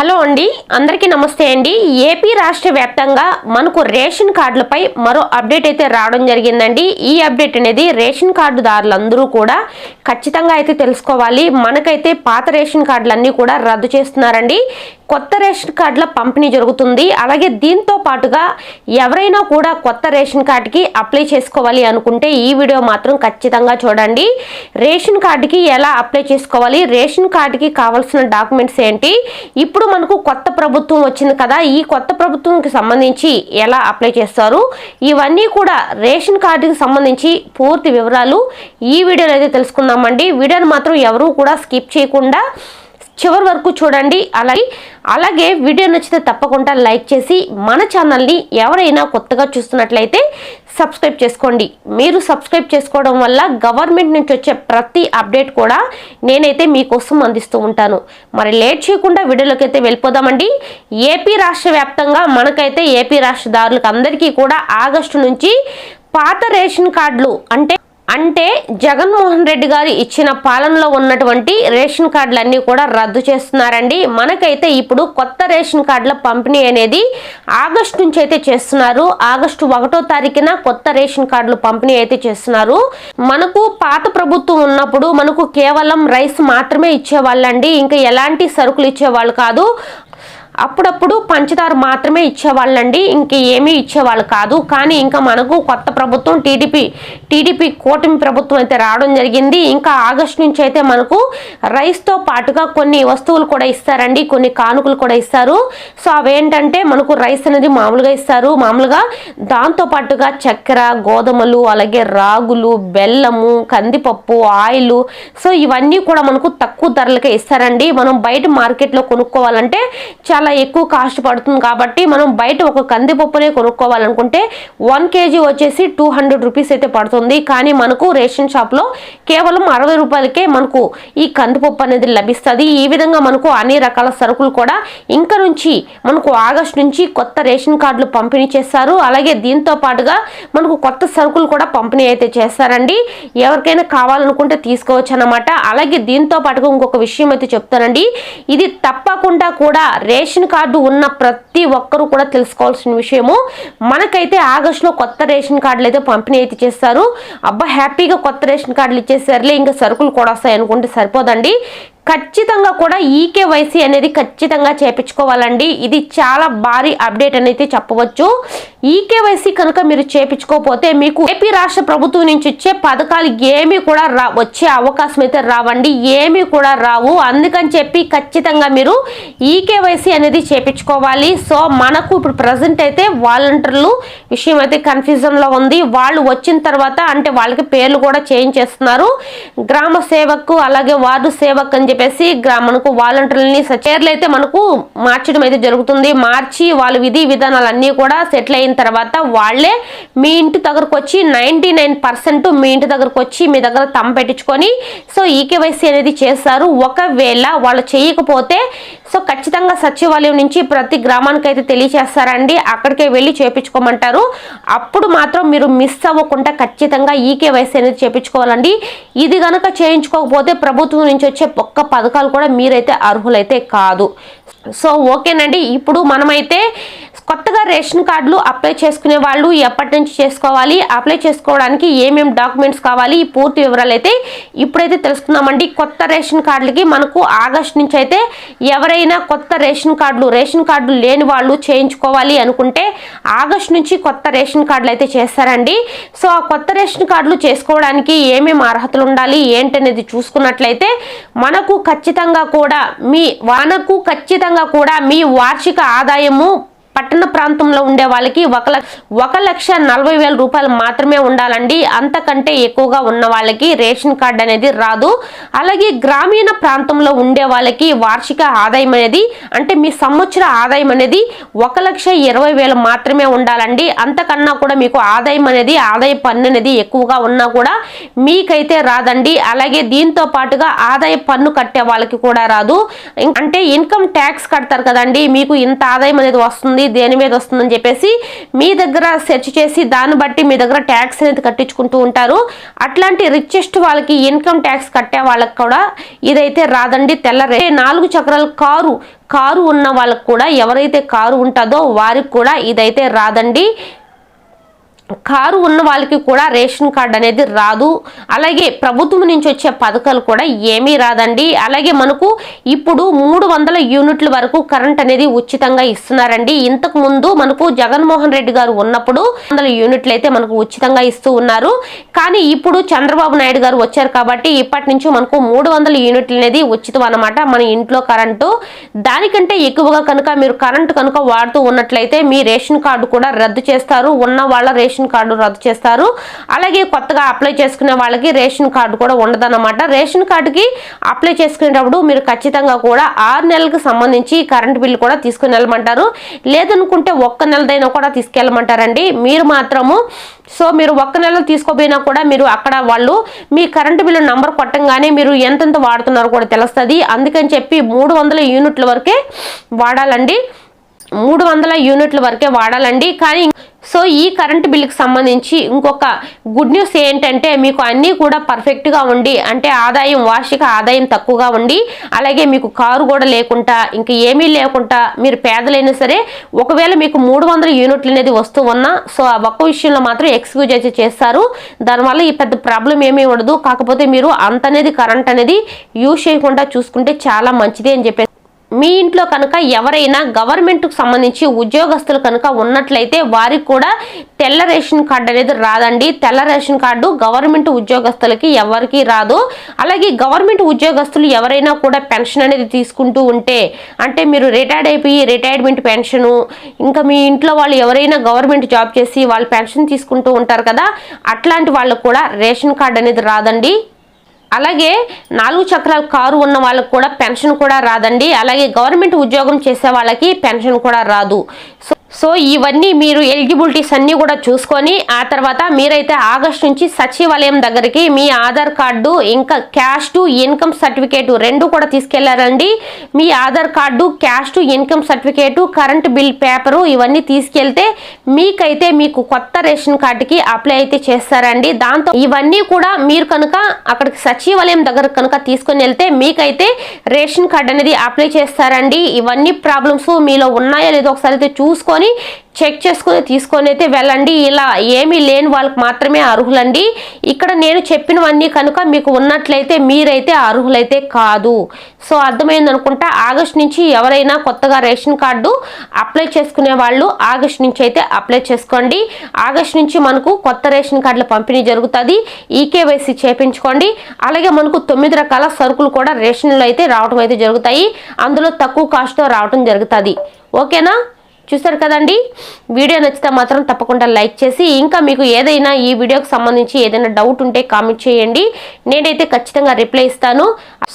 Hello అండి అందరికీ నమస్తే అండి. ఏపీ రాష్ట్ర వ్యాప్తంగా మనకు రేషన్ కార్డులపై మరో అప్డేట్ అయితే రావడం జరిగిందండి. ఈ అప్డేట్ అనేది రేషన్ కార్డుదారులందరూ కూడా ఖచ్చితంగా అయితే తెలుసుకోవాలి. మనకైతే పాత రేషన్ కార్డులన్నీ కూడా రద్దు చేస్తున్నారండి. కొత్త రేషన్ కార్డుల పంపిణీ జరుగుతుంది. అలాగే దీంతో పాటుగా ఎవరైనా కూడా కొత్త రేషన్ కార్డుకి అప్లై చేసుకోవాలి అనుకుంటే ఈ వీడియో మాత్రం ఖచ్చితంగా చూడండి. రేషన్ కార్డుకి ఎలా అప్లై చేసుకోవాలి? రేషన్ కార్డుకి కావాల్సిన డాక్యుమెంట్స్ ఏంటి? ఇప్పుడు మనకు కొత్త ప్రభుత్వం వచ్చింది కదా ఈ కొత్త ప్రభుత్వంకి సంబంధించి ఎలా అప్లై చేస్తారు? ఇవన్నీ కూడా రేషన్ కార్డుకి సంబంధించి పూర్తి వివరాలు ఈ వీడియోలో అయితే తెలుసుకుందామండి. వీడియోని మాత్రం ఎవరూ కూడా స్కిప్ చేయకుండా చివరి వరకు చూడండి. అలాగే అలాగే వీడియో నచ్చితే తప్పకుండా లైక్ చేసి మన ఛానల్ని ఎవరైనా కొత్తగా చూస్తున్నట్లయితే సబ్స్క్రైబ్ చేసుకోండి. మీరు సబ్స్క్రైబ్ చేసుకోవడం వల్ల గవర్నమెంట్ నుంచి వచ్చే ప్రతి అప్డేట్ కూడా నేనైతే మీకోసం అందిస్తూ ఉంటాను. మరి లేట్ చేయకుండా వీడియోలోకి అయితే వెళ్ళిపోదామండి. ఏపీ రాష్ట్ర వ్యాప్తంగా మనకైతే ఏపీ రాష్ట్రదారులకు అందరికీ కూడా ఆగస్టు నుంచి పాత రేషన్ కార్డులు అంటే అంటే జగన్మోహన్ రెడ్డి గారు ఇచ్చిన పాలనలో ఉన్నటువంటి రేషన్ కార్డులన్నీ కూడా రద్దు చేస్తున్నారండి. మనకైతే ఇప్పుడు కొత్త రేషన్ కార్డుల పంపిణీ అనేది ఆగస్టు నుంచి అయితే చేస్తున్నారు. ఆగస్టు ఒకటో తారీఖున కొత్త రేషన్ కార్డులు పంపిణీ అయితే చేస్తున్నారు. మనకు పాత ప్రభుత్వం ఉన్నప్పుడు మనకు కేవలం రైస్ మాత్రమే ఇచ్చేవాళ్ళండి. ఇంకా ఎలాంటి సరుకులు ఇచ్చేవాళ్ళు కాదు. అప్పుడప్పుడు పంచదార మాత్రమే ఇచ్చేవాళ్ళండి. ఇంక ఏమీ ఇచ్చేవాళ్ళు కాదు. కానీ ఇంకా మనకు కొత్త ప్రభుత్వం టీడీపీ టీడీపీ కూటమి ప్రభుత్వం అయితే రావడం జరిగింది. ఇంకా ఆగస్ట్ నుంచి అయితే మనకు రైస్తో పాటుగా కొన్ని వస్తువులు కూడా ఇస్తారండి. కొన్ని కానుకలు కూడా ఇస్తారు. సో అవేంటంటే మనకు రైస్ అనేది మామూలుగా ఇస్తారు. మామూలుగా దాంతో పాటుగా చక్కెర గోధుమలు అలాగే రాగులు బెల్లము కందిపప్పు ఆయిల్. సో ఇవన్నీ కూడా మనకు తక్కువ ధరలకే ఇస్తారండి. మనం బయట మార్కెట్లో కొనుక్కోవాలంటే చాలా ఎక్కువ కాస్ట్ పడుతుంది కాబట్టి మనం బయట ఒక కందిపప్పునే కొనుక్కోవాలనుకుంటే వన్ కేజీ వచ్చేసి టూ హండ్రెడ్ రూపీస్ అయితే పడుతుంది. కానీ మనకు రేషన్ షాప్లో కేవలం అరవై రూపాయలకే మనకు ఈ కందిపప్పు అనేది లభిస్తుంది. ఈ విధంగా మనకు అన్ని రకాల సరుకులు కూడా ఇంకా నుంచి మనకు ఆగస్ట్ నుంచి కొత్త రేషన్ కార్డులు పంపిణీ చేస్తారు. అలాగే దీంతో పాటుగా మనకు కొత్త సరుకులు కూడా పంపిణీ అయితే చేస్తారండి. ఎవరికైనా కావాలనుకుంటే తీసుకోవచ్చు అనమాట అలాగే దీంతో పాటుగా ఇంకొక విషయం అయితే చెప్తానండి. ఇది తప్పకుండా కూడా రేషన్ రేషన్ కార్డు ఉన్న ప్రతి ఒక్కరూ కూడా తెలుసుకోవాల్సిన విషయము. మనకైతే ఆగస్టులో కొత్త రేషన్ కార్డులు అయితే పంపిణీ అయితే చేస్తారు. అబ్బా హ్యాపీగా కొత్త రేషన్ కార్డులు ఇచ్చేసారులే ఇంకా సరుకులు కూడా వస్తాయి అనుకుంటే సరిపోదండి. ఖచ్చితంగా కూడా ఈకేవైసీ అనేది ఖచ్చితంగా చేపించుకోవాలండి. ఇది చాలా భారీ అప్డేట్ అనేది చెప్పవచ్చు. ఈకేవైసీ కనుక మీరు చేపించుకోకపోతే మీకు ఏపీ రాష్ట్ర ప్రభుత్వం నుంచి వచ్చే పథకాలు ఏమీ కూడా రా వచ్చే అవకాశం అయితే రావండి. ఏమీ కూడా రావు. అందుకని చెప్పి ఖచ్చితంగా మీరు ఈకేవైసీ అనేది చేపించుకోవాలి. సో మనకు ఇప్పుడు ప్రజెంట్ అయితే వాలంటీర్లు విషయం అయితే కన్ఫ్యూజన్లో ఉంది. వాళ్ళు వచ్చిన తర్వాత అంటే వాళ్ళకి పేర్లు కూడా చేంజ్ చేస్తున్నారు. గ్రామ సేవకు అలాగే వార్డు సేవకు అని చెప్పేసి మనకు వాలంటీర్లని పేర్లు అయితే మనకు మార్చడం అయితే జరుగుతుంది. మార్చి వాళ్ళ విధి విధానాలన్నీ కూడా సెటిల్ అయిన తర్వాత వాళ్ళే మీ ఇంటి దగ్గరకు వచ్చి నైంటీ నైన్ పర్సెంట్ మీ ఇంటి దగ్గరకు వచ్చి మీ దగ్గర తమ పెట్టించుకొని సో ఈకేవైసీ అనేది చేస్తారు ఒకవేళ వాళ్ళు చేయకపోతే సో ఖచ్చితంగా సచివాలయం నుంచి ప్రతి గ్రామానికి అయితే తెలియచేస్తారండి. అక్కడికే వెళ్ళి చేపించుకోమంటారు. అప్పుడు మాత్రం మీరు మిస్ అవ్వకుండా ఖచ్చితంగా ఈకేవైసీ అనేది చేపించుకోవాలండి. ఇది కనుక చేయించుకోకపోతే ప్రభుత్వం నుంచి వచ్చే ఒక్క పథకాలు కూడా మీరైతే అర్హులైతే కాదు. సో ఓకేనండి. ఇప్పుడు మనమైతే కొత్తగా రేషన్ కార్డులు అప్లై చేసుకునే వాళ్ళు ఎప్పటి నుంచి చేసుకోవాలి అప్లై చేసుకోవడానికి ఏమేమి డాక్యుమెంట్స్ కావాలి ఈ పూర్తి వివరాలు అయితే ఇప్పుడైతే తెలుసుకుందామండి. కొత్త రేషన్ కార్డులకి మనకు ఆగస్ట్ నుంచి అయితే ఎవరైనా కొత్త రేషన్ కార్డులు రేషన్ కార్డులు లేని వాళ్ళు చేయించుకోవాలి అనుకుంటే ఆగస్ట్ నుంచి కొత్త రేషన్ కార్డులు అయితే చేస్తారండి. సో ఆ కొత్త రేషన్ కార్డులు చేసుకోవడానికి ఏమేమి అర్హతలు ఉండాలి ఏంటనేది చూసుకున్నట్లయితే మనకు ఖచ్చితంగా కూడా మీ మనకు ఖచ్చితంగా కూడా మీ వార్షిక ఆదాయము పట్టణ ప్రాంతంలో ఉండే వాళ్ళకి ఒక లక్ష ఒక లక్ష నలభై వేల రూపాయలు మాత్రమే ఉండాలండి. అంతకంటే ఎక్కువగా ఉన్న వాళ్ళకి రేషన్ కార్డు అనేది రాదు. అలాగే గ్రామీణ ప్రాంతంలో ఉండే వాళ్ళకి వార్షిక ఆదాయం అనేది అంటే మీ సంవత్సర ఆదాయం అనేది ఒక లక్ష ఇరవై వేలు మాత్రమే ఉండాలండి. అంతకన్నా కూడా మీకు ఆదాయం అనేది ఆదాయ పన్ను అనేది ఎక్కువగా ఉన్నా కూడా మీకైతే రాదండి. అలాగే దీంతో పాటుగా ఆదాయ పన్ను కట్టే వాళ్ళకి కూడా రాదు. ఇం- అంటే ఇన్కమ్ ట్యాక్స్ కడతారు కదండి. మీకు ఇంత ఆదాయం అనేది వస్తుంది. వస్తుంది దేని మీద వస్తుందని చెప్పేసి మీ దగ్గర సెర్చ్ చేసి దాన్ని బట్టి మీ దగ్గర ట్యాక్స్ అనేది కట్టించుకుంటూ ఉంటారు. అట్లాంటి రిచెస్ట్ వాళ్ళకి ఇన్కమ్ ట్యాక్స్ కట్టే వాళ్ళకి కూడా ఇదైతే రాదండి తెల్ల రే నాలుగు చక్రాల కారు కారు ఉన్న వాళ్ళకి కూడా ఎవరైతే కారు ఉంటుందో వారికి కూడా ఇదైతే రాదండి. కారు ఉన్న వాళ్ళకి కూడా రేషన్ కార్డు అనేది రాదు. అలాగే ప్రభుత్వం నుంచి వచ్చే పథకాలు కూడా ఏమీ రాదండి. అలాగే మనకు ఇప్పుడు మూడు వందల యూనిట్ల వరకు కరెంట్ అనేది ఉచితంగా ఇస్తున్నారండి. ఇంతకు ముందు మనకు జగన్మోహన్ రెడ్డి గారు ఉన్నప్పుడు వందల యూనిట్లు అయితే మనకు ఉచితంగా ఇస్తూ ఉన్నారు. కానీ ఇప్పుడు చంద్రబాబు నాయుడు గారు వచ్చారు కాబట్టి ఇప్పటి నుంచి మనకు మూడు వందల యూనిట్లు అనేది ఉచితం అనమాట మన ఇంట్లో కరెంటు. దానికంటే ఎక్కువగా కనుక మీరు కరెంటు కనుక వాడుతూ ఉన్నట్లయితే మీ రేషన్ కార్డు కూడా రద్దు చేస్తారు. ఉన్న వాళ్ళ రేషన్ రేషన్ కార్డు రద్దు చేస్తారు. అలాగే కొత్తగా అప్లై చేసుకునే వాళ్ళకి రేషన్ కార్డు కూడా ఉండదన్నమాట. రేషన్ కార్డుకి అప్లై చేసుకునేటప్పుడు మీరు ఖచ్చితంగా కూడా ఆరు నెలలకు సంబంధించి కరెంట్ బిల్లు కూడా తీసుకుని వెళ్ళమంటారు. లేదనుకుంటే ఒక్క నెలదైనా కూడా తీసుకెళ్ళమంటారండి. మీరు మాత్రము సో మీరు ఒక్క నెల తీసుకోపోయినా కూడా మీరు అక్కడ వాళ్ళు మీ కరెంటు బిల్లు నంబర్ కొట్టంగానే మీరు ఎంతెంత వాడుతున్నారో కూడా తెలుస్తుంది. అందుకని చెప్పి మూడు వందల యూనిట్ల వరకే వాడాలండి. మూడు వందల యూనిట్ల వరకే వాడాలండి. కానీ సో ఈ కరెంట్ బిల్లుకి సంబంధించి ఇంకొక గుడ్ న్యూస్ ఏంటంటే మీకు అన్నీ కూడా పర్ఫెక్ట్గా ఉండి అంటే ఆదాయం వార్షిక ఆదాయం తక్కువగా ఉండి అలాగే మీకు కారు కూడా లేకుండా ఇంకా ఏమీ లేకుండా మీరు పేదలైనా సరే ఒకవేళ మీకు మూడు వందల యూనిట్లు అనేది వస్తూ ఉన్నా సో ఆ ఒక్క విషయంలో మాత్రం ఎక్స్క్యూజ్ అయితే చేస్తారు. దానివల్ల ఈ పెద్ద ప్రాబ్లం ఏమీ ఉండదు. కాకపోతే మీరు అంత అనేది కరెంట్ అనేది యూజ్ చేయకుండా చూసుకుంటే చాలా మంచిది అని చెప్పేసి మీ ఇంట్లో కనుక ఎవరైనా గవర్నమెంట్కు సంబంధించి ఉద్యోగస్తులు కనుక ఉన్నట్లయితే వారికి కూడా తెల్ల రేషన్ కార్డు అనేది రాదండి. తెల్ల రేషన్ కార్డు గవర్నమెంట్ ఉద్యోగస్తులకి ఎవరికి రాదు. అలాగే గవర్నమెంట్ ఉద్యోగస్తులు ఎవరైనా కూడా పెన్షన్ అనేది తీసుకుంటూ ఉంటే అంటే మీరు రిటైర్డ్ అయిపోయి రిటైర్మెంట్ పెన్షను ఇంకా మీ ఇంట్లో వాళ్ళు ఎవరైనా గవర్నమెంట్ జాబ్ చేసి వాళ్ళు పెన్షన్ తీసుకుంటూ ఉంటారు కదా అట్లాంటి వాళ్ళకు కూడా రేషన్ కార్డు అనేది రాదండి. అలాగే నాలుగు చక్రాల కారు ఉన్న వాళ్ళకి కూడా పెన్షన్ కూడా రాదండి. అలాగే గవర్నమెంట్ ఉద్యోగం చేసే వాళ్ళకి పెన్షన్ కూడా రాదు. సో సో ఇవన్నీ మీరు ఎలిజిబిలిటీస్ అన్నీ కూడా చూసుకొని ఆ తర్వాత మీరైతే ఆగస్ట్ నుంచి సచివాలయం దగ్గరికి మీ ఆధార్ కార్డు ఇంకా క్యాష్ టు ఇన్కమ్ సర్టిఫికేటు రెండు కూడా తీసుకెళ్ళారండి. మీ Aadhaar card caste to income certificate current bill paper ఇవన్నీ తీసుకెళ్తే మీకైతే మీకు కొత్త రేషన్ కార్డుకి అప్లై అయితే చేస్తారండి. దాంతో ఇవన్నీ కూడా మీరు కనుక అక్కడికి సచివాలయం దగ్గర కనుక తీసుకొని వెళ్తే మీకైతే రేషన్ కార్డు అనేది అప్లై చేస్తారండి. ఇవన్నీ ప్రాబ్లమ్స్ మీలో ఉన్నాయో లేదో ఒకసారి అయితే చూసుకొని చెక్ చేసుకొని తీసుకొని అయితే వెళ్ళండి. ఇలా ఏమీ లేని వాళ్ళకి మాత్రమే అర్హులండి. ఇక్కడ నేను చెప్పినవన్నీ కనుక మీకు ఉన్నట్లయితే మీరైతే అర్హులైతే కాదు. సో అర్థమైంది అనుకుంటా. ఆగస్ట్ నుంచి ఎవరైనా కొత్తగా రేషన్ కార్డు అప్లై చేసుకునే వాళ్ళు ఆగస్ట్ నుంచి అయితే అప్లై చేసుకోండి. ఆగస్ట్ నుంచి మనకు కొత్త రేషన్ కార్డుల పంపిణీ జరుగుతుంది. ఈకేవైసీ చేపించుకోండి. అలాగే మనకు తొమ్మిది రకాల సరుకులు కూడా రేషన్లో అయితే రావడం అయితే జరుగుతాయి. అందులో తక్కువ కాస్ట్తో రావడం జరుగుతుంది. ఓకేనా? చూసారు కదండి? వీడియో నచ్చితే మాత్రం తప్పకుండా లైక్ చేసి ఇంకా మీకు ఏదైనా ఈ వీడియోకి సంబంధించి ఏదైనా డౌట్ ఉంటే కామెంట్ చేయండి. నేనైతే ఖచ్చితంగా రిప్లై ఇస్తాను.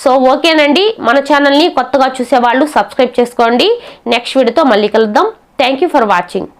సో ఓకేనండి. మన ఛానల్ని కొత్తగా చూసే వాళ్ళు సబ్స్క్రైబ్ చేసుకోండి. నెక్స్ట్ వీడియోతో మళ్ళీ కలుద్దాం. Thank for watching